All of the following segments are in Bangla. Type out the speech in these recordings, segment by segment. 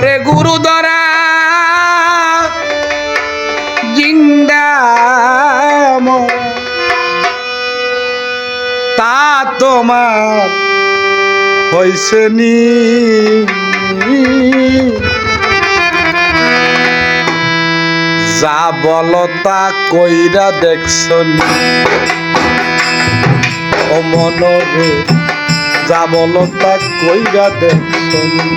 ওরে গুরুদরা, জিন্দা মরা। তা তোমার হইছে নি। যা বলো তা কইরা দেখছ নি। ও মনরে, যা বলো তা কইরা দেখছ নি।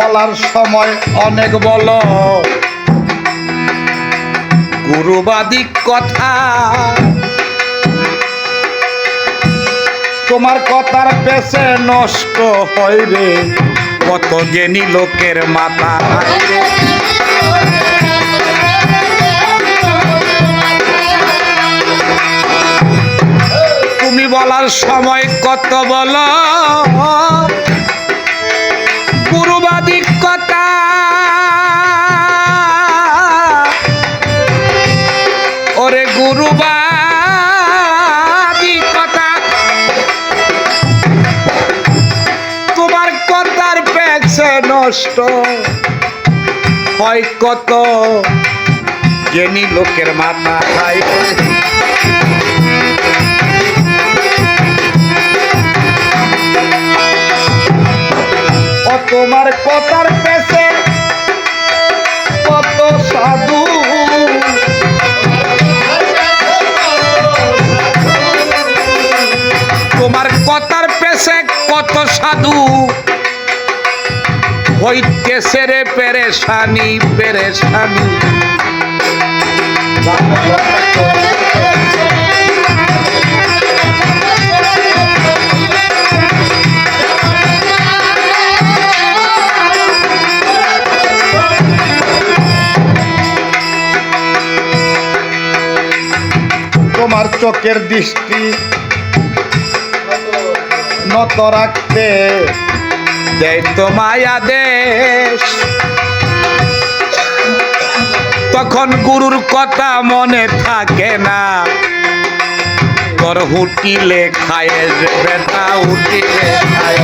বলার সময় অনেক বলো। গুরুবাদিক কথা। তোমার কথার পেছে নষ্ট রে। কত জ্ঞানী লোকের মাথা। তুমি বলার সময় কত বলো। ওরে কথা তোমার কথার পেছে নষ্ট। হয় কত জ্ঞানী লোকের মাথা খায় তোমার কথার পেছে কত সাধু সাধু হইতেছে রে পেরেশানি পেরেশানি। তোমার চোখের দৃষ্টি নত রাখতে দেয় তো মায়া দেশ। তখন গুরুর কথা মনে থাকে না। তোর হুটিলে খায় বেটা হুটিলে খায়।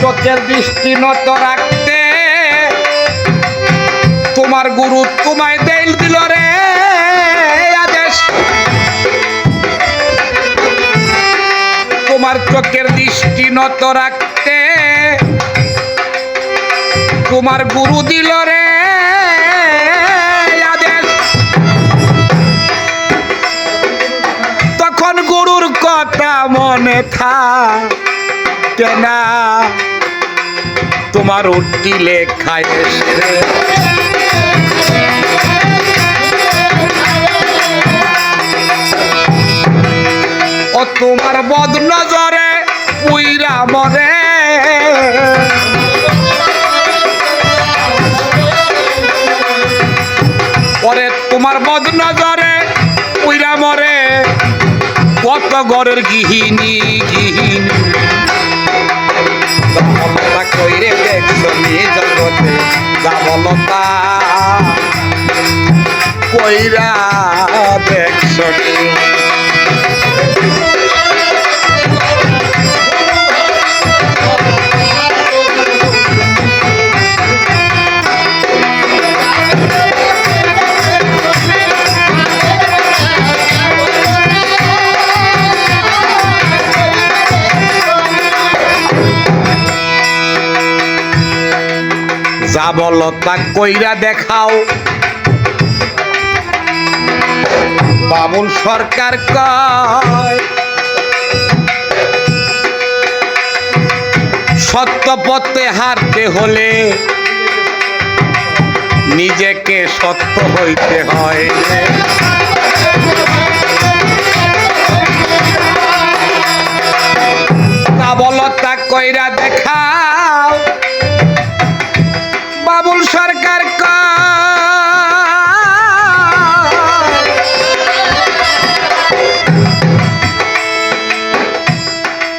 চোখের দৃষ্টি নত রাখতে, তোমার গুরু তোমায় চোখের দৃষ্টি নত রাখতে। তোমার গুরু দিল রে তখন গুরুর কথা মনে থাকে না। তোমার উঠিলে খায় রে। ও তোমার বদ নজরে পুইরা মরে। পরে তোমার বদ নজরে পুইরা মরে। কত ঘরের গৃহিণী গৃহিণী। দমলতা কইরে দেখছ নি জগতে দামলতা কইরা দেখছ নি যা বলো তা কইরা দেখাও। বাবুল সরকার কয়, সত্য পথে হারতে হলে নিজেকে সত্য হইতে হয়। তা বলো কইরা দেখাও সরকার কয়,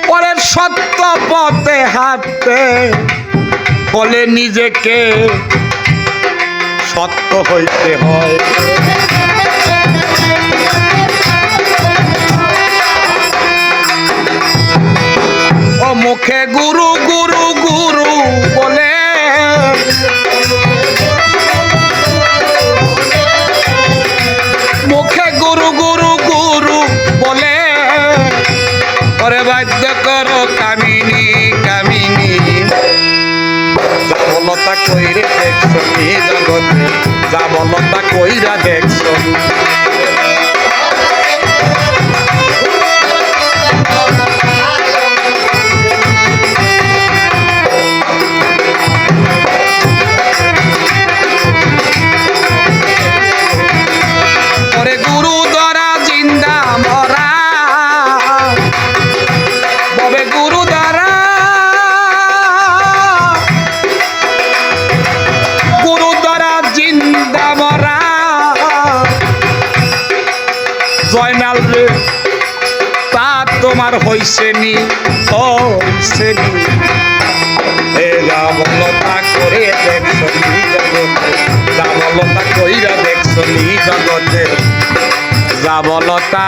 পরের সত্য পথে হাঁটতে বলে নিজেকে সত্য হইতে হয়। ও মুখে গুরু গুরু গুরু বলে ওরে বাধ্য করো কামিনী কামিনী। যাবলতা কইরে দেখছ জগতে? যাবলতা কইরা দেখছ? তোমার হইছে নি হইছে নি। এ রামলতা করে দেখছ নি জগতে, রামলতা কইরা দেখছ নি জগতে। রামলতা